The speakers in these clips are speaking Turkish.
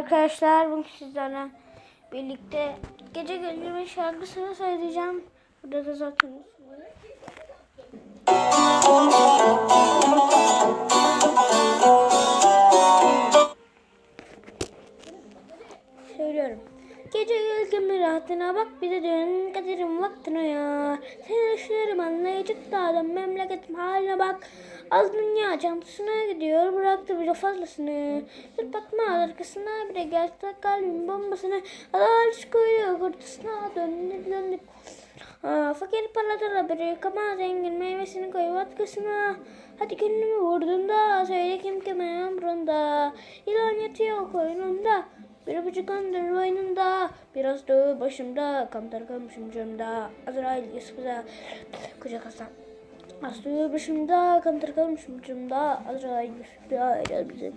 arkadaşlar. Bugün sizlerle birlikte gece gündüzün şarkısını söyleyeceğim. Burada da zaten söylüyorum. Gece gölgemin rahatına bak bir de dön kaderim vaktine ya. Seni ışığırım anlayacak da adam memleketim haline bak. Az dünya çantasına gidiyor bıraktı bir de fazlasını. Bir bakma arkasına bir de gelse kalbim bombasını. Adalet koyuyor kurtusuna döndük. Aa, fakir parlatıla biri kama zengin meyvesini koy vatkasına. Hadi gönlümü vurdun da söyle kim kime ömründe. İlan yatıyor koynunda. Bir buçuk andır boynunda, biraz da başımda, kantar kalmışım cırımda, Azrail Yusuf'a kucak aslan. Aslı başımda, kantar kalmışım Azrail Yusuf'a gel bize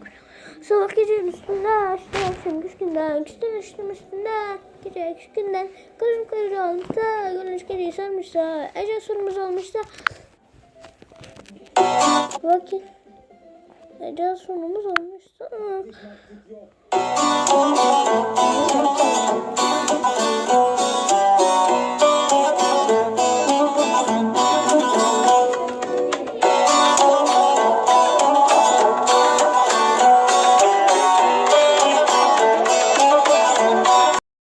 Sabah gecenin üstünde, işte akşam küskünden, küsten üstüm üstünde, gece küskünden, kalım kırıcı olmuşsa, gönül geriye sarmışsa, ece sorumuz olmuşsa, vakit Ece sonumuz olmuşsa.